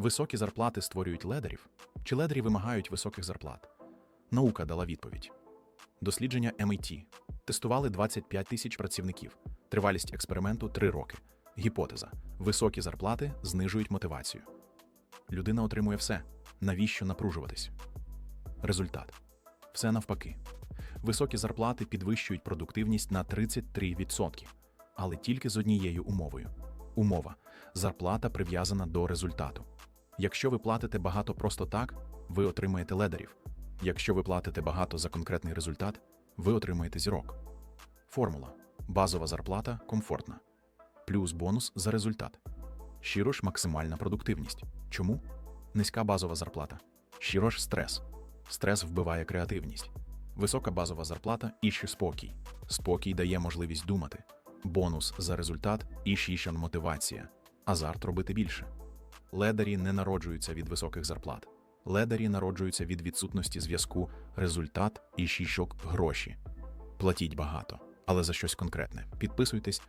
Високі зарплати створюють ледерів, чи ледері вимагають високих зарплат? Наука дала відповідь. Дослідження MIT. Тестували 25 тисяч працівників. Тривалість експерименту 3 роки. Гіпотеза: високі зарплати знижують мотивацію. Людина отримує все. Навіщо напружуватись? Результат: все навпаки. Високі зарплати підвищують продуктивність на 33%, але тільки з однією умовою. Умова: зарплата прив'язана до результату. Якщо ви платите багато просто так, ви отримаєте ледерів. Якщо ви платите багато за конкретний результат, ви отримаєте зірок. Формула: базова зарплата комфортна, плюс бонус за результат. Щиро ж максимальна продуктивність. Чому? Низька базова зарплата. Щиро ж стрес. Стрес вбиває креативність. Висока базова зарплата і ще спокій. Спокій дає можливість думати. Бонус за результат і мотивація. Азарт робити більше. Ледарі не народжуються від високих зарплат. Ледарі народжуються від відсутності зв'язку, результат і шішок гроші. Платіть багато, але за щось конкретне. Підписуйтесь,